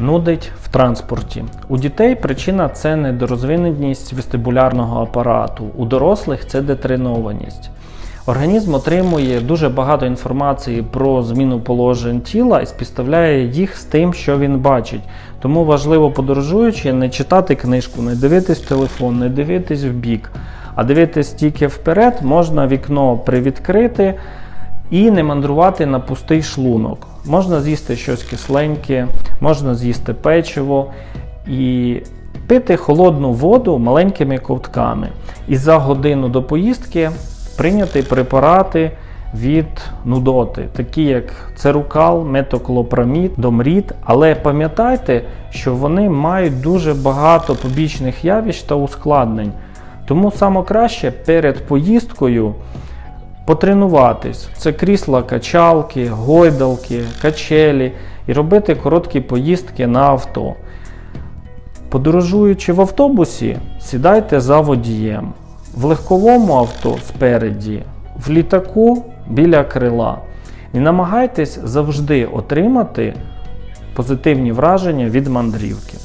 Нудить в транспорті. У дітей причина це недорозвиненість вестибулярного апарату, у дорослих це детренованість. Організм отримує дуже багато інформації про зміну положень тіла і співставляє їх з тим, що він бачить. Тому важливо подорожуючи не читати книжку, не дивитись телефон, не дивитись в бік, а дивитись тільки вперед, можна вікно привідкрити і не мандрувати на пустий шлунок. Можна з'їсти щось кисленьке, можна з'їсти печиво і пити холодну воду маленькими ковтками. І за годину до поїздки прийняти препарати від нудоти, такі як церукал, метоклопрамід, домрід. Але пам'ятайте, що вони мають дуже багато побічних явищ та ускладнень. Тому саме перед поїздкою потренуватись. Це крісла, качалки, гойдалки, качелі і робити короткі поїздки на авто. Подорожуючи в автобусі, сідайте за водієм. В легковому авто спереді, в літаку біля крила. І намагайтесь завжди отримати позитивні враження від мандрівки.